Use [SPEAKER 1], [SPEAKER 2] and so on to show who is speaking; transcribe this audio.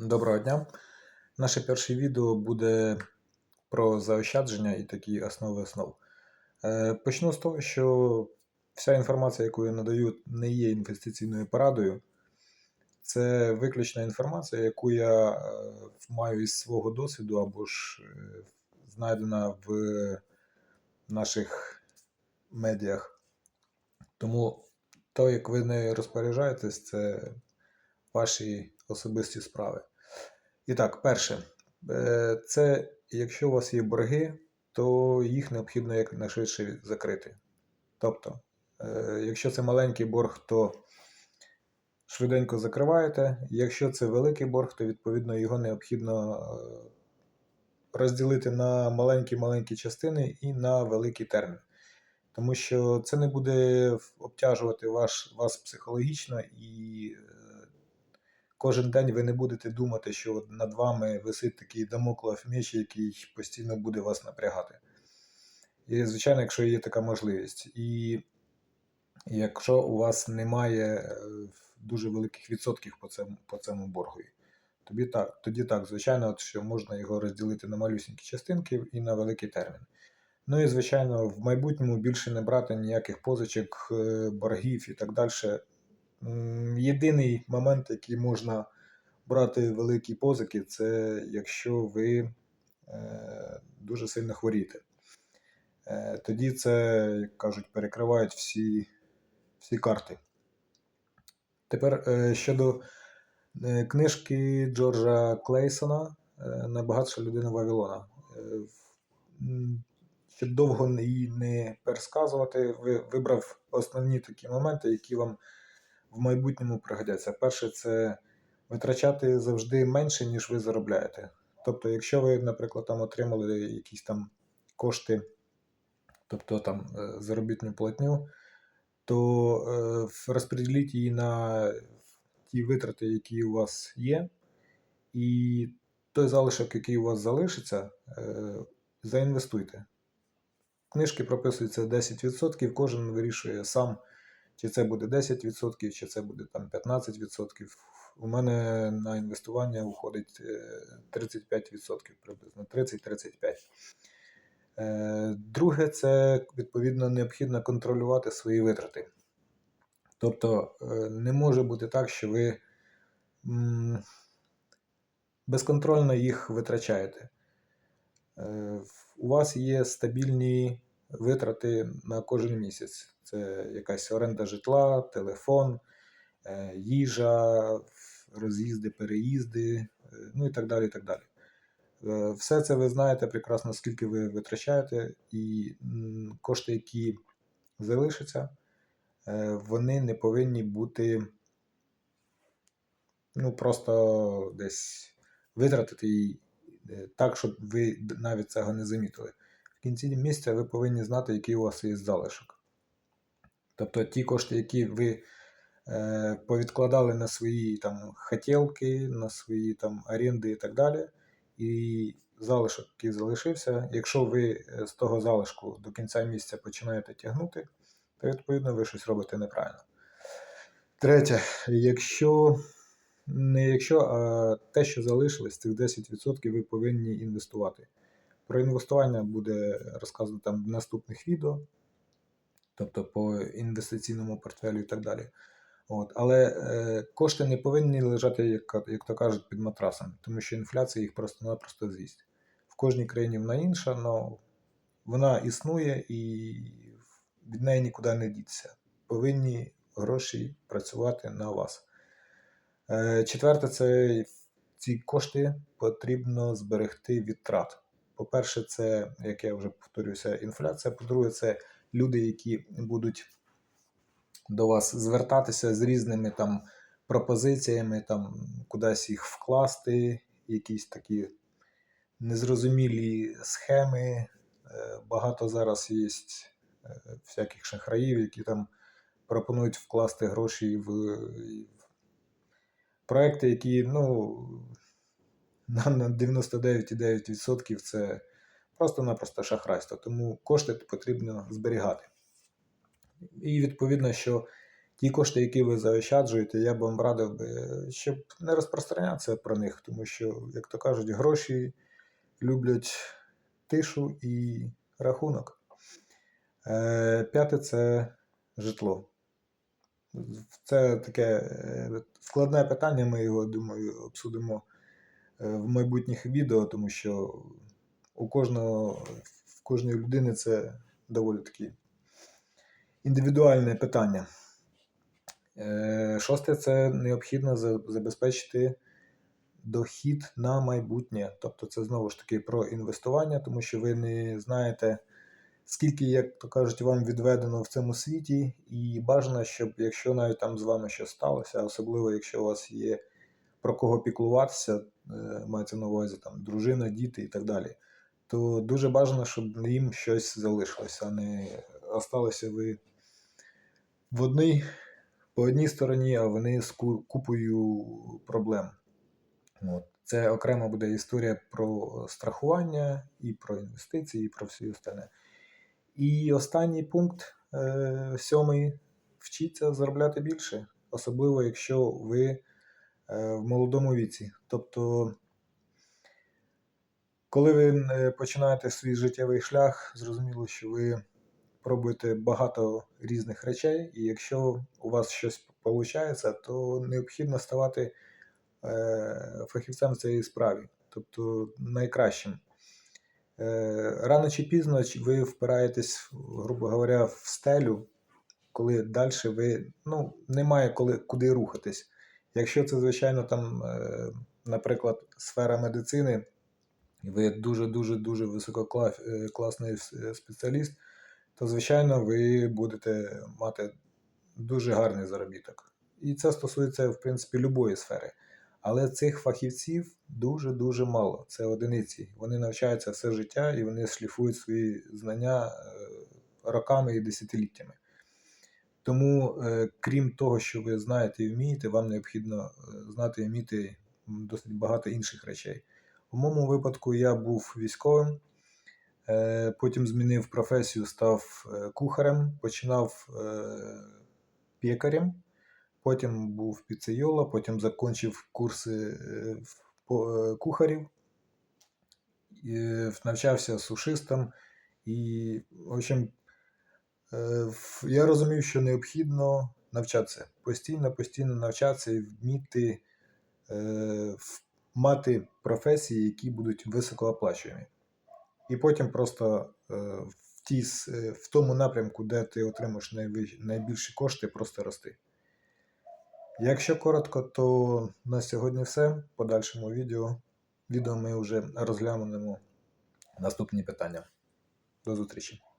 [SPEAKER 1] Доброго дня. Наше перше відео буде про заощадження і такі основи основ. Е, Почну з того, що вся інформація, яку я надаю, не є інвестиційною порадою. Це виключна інформація, яку я е, маю із свого досвіду або ж е, знайдена в наших медіях. Тому то, як ви нею розпоряджаєтесь, це ваші особисті справи. І так, перше, е, це якщо у вас є борги, то їх необхідно якнайшвидше закрити. Тобто, е, якщо це маленький борг, то швиденько закриваєте. Якщо це великий борг, то відповідно його необхідно е, розділити на маленькі-маленькі частини і на великий термін. Тому що це не буде обтяжувати ваш, вас психологічно і кожен день ви не будете думати, що над вами висить такий дамоклов меч, який постійно буде вас напрягати. І, звичайно, якщо є така можливість. І якщо у вас немає е, дуже великих відсотків по цьому, по цьому боргові, тоді так, тоді так, звичайно, от, що можна його розділити на малюсінькі частинки і на великий термін. Ну і, звичайно, в майбутньому більше не брати ніяких позичок, е, боргів і так далі. Єдиний момент, який можна брати великі позики, це якщо ви е, дуже сильно хворієте. Е, Тоді це, як кажуть, перекривають всі, всі карти. Тепер е, щодо книжки Джорджа Клейсона Найбагатша людина Вавилона. Щоб довго її не пересказувати, вибрав основні такі моменти, які вам в майбутньому пригодяться. Перше, це витрачати завжди менше, ніж ви заробляєте. Тобто, якщо ви, наприклад, там отримали якісь там кошти, тобто там е, заробітну платню, то е, розподіліть її на ті витрати, які у вас є, і той залишок, який у вас залишиться, е, заінвестуйте. Книжки прописуються 10%, кожен вирішує сам, чи це буде 10%, чи це буде там 15%. У мене на інвестування уходить е, 35%, приблизно 30-35%. Е, Друге, це відповідно необхідно контролювати свої витрати. Тобто е, не може бути так, що ви безконтрольно їх витрачаєте. Е, У вас є стабільні витрати на кожен місяць. Це якась оренда житла, телефон, е, їжа, роз'їзди, переїзди, е, ну і так далі. і так далі. Е, Все це ви знаєте прекрасно, скільки ви витрачаєте, і кошти, які залишаться, вони не повинні бути ну, просто десь витратити її так, щоб ви навіть цього не замітили. В кінці місяця ви повинні знати, який у вас є залишок. Тобто ті кошти, які ви е, повідкладали на свої там хотілки, на свої там оренди і так далі. І залишок, який залишився, якщо ви е, з того залишку до кінця місяця починаєте тягнути, то відповідно ви щось робите неправильно. Третє, якщо не якщо, а те, що залишилось, цих 10% ви повинні інвестувати. Про інвестування буде розказано там в наступних відео, тобто по інвестиційному портфелю і так далі. От. Але е, кошти не повинні лежати, як, як то кажуть, під матрасом, тому що інфляція їх просто-напросто з'їсть. В кожній країні вона інша, але вона існує і від неї нікуди не діться. Повинні гроші працювати на вас. Е, Четверте, це ці кошти потрібно зберегти від трат. По-перше, це, як я вже повторюся, інфляція. По-друге, це люди, які будуть до вас звертатися з різними там пропозиціями, там кудись їх вкласти, якісь такі незрозумілі схеми. Е, Багато зараз є е, всяких шахраїв, які там пропонують вкласти гроші в, в проекти, які ну, на на 99,9% це просто-напросто шахрайство. Тому кошти потрібно зберігати. І відповідно, що ті кошти, які ви заощаджуєте, я б вам радив щоб не розпространятися про них, тому що, як то кажуть, гроші люблять тишу і рахунок. Е, П'яте це житло. Це таке е, складне питання, ми його, думаю, обсудимо е, в майбутніх відео, тому що у кожного, в кожної людини це доволі таки індивідуальне питання. Е, Шосте це необхідно забезпечити дохід на майбутнє. Тобто це знову ж таки про інвестування, тому що ви не знаєте, скільки, як то кажуть, вам відведено в цьому світі, і бажано, щоб якщо навіть там з вами щось сталося, особливо якщо у вас є про кого піклуватися, е, мається на увазі там дружина, діти і так далі, то дуже бажано, щоб їм щось залишилося, а не осталися ви в одній, по одній стороні, а вони з купою проблем. От. Це окремо буде історія про страхування, і про інвестиції, і про все остальне. І останній пункт, е, сьомий, вчіться заробляти більше, особливо якщо ви е, в молодому віці. Тобто, коли ви е, починаєте свій життєвий шлях, зрозуміло, що ви пробуєте багато різних речей, і якщо у вас щось виходить, то необхідно ставати е, фахівцем в цій справі, тобто найкращим. Е, Рано чи пізно ви впираєтесь, грубо говоря, в стелю, коли далі ви ну, немає коли, куди рухатись. Якщо це, звичайно, там, наприклад, сфера медицини, і ви дуже-дуже дуже висококласний спеціаліст, то, звичайно, ви будете мати дуже гарний заробіток. І це стосується, в принципі, будь-якої сфери. Але цих фахівців дуже-дуже мало. Це одиниці. Вони навчаються все життя і вони шліфують свої знання е, роками і десятиліттями. Тому, е, крім того, що ви знаєте і вмієте, вам необхідно е, знати і вміти досить багато інших речей. У моєму випадку я був військовим, е, потім змінив професію, став е, кухарем, починав е, пекарем, потім був піцейола, потім закінчив курси кухарів, навчався сушистом. І, в общем, Я розумів, що необхідно навчатися. Постійно, постійно навчатися і вміти в- мати професії, які будуть високооплачувані. І потім просто е, в, тій, е, в тому напрямку, де ти отримаєш найбільші кошти, просто рости. Якщо коротко, то на сьогодні все. В подальшому відео. Відео ми вже розглянемо наступні питання. До зустрічі!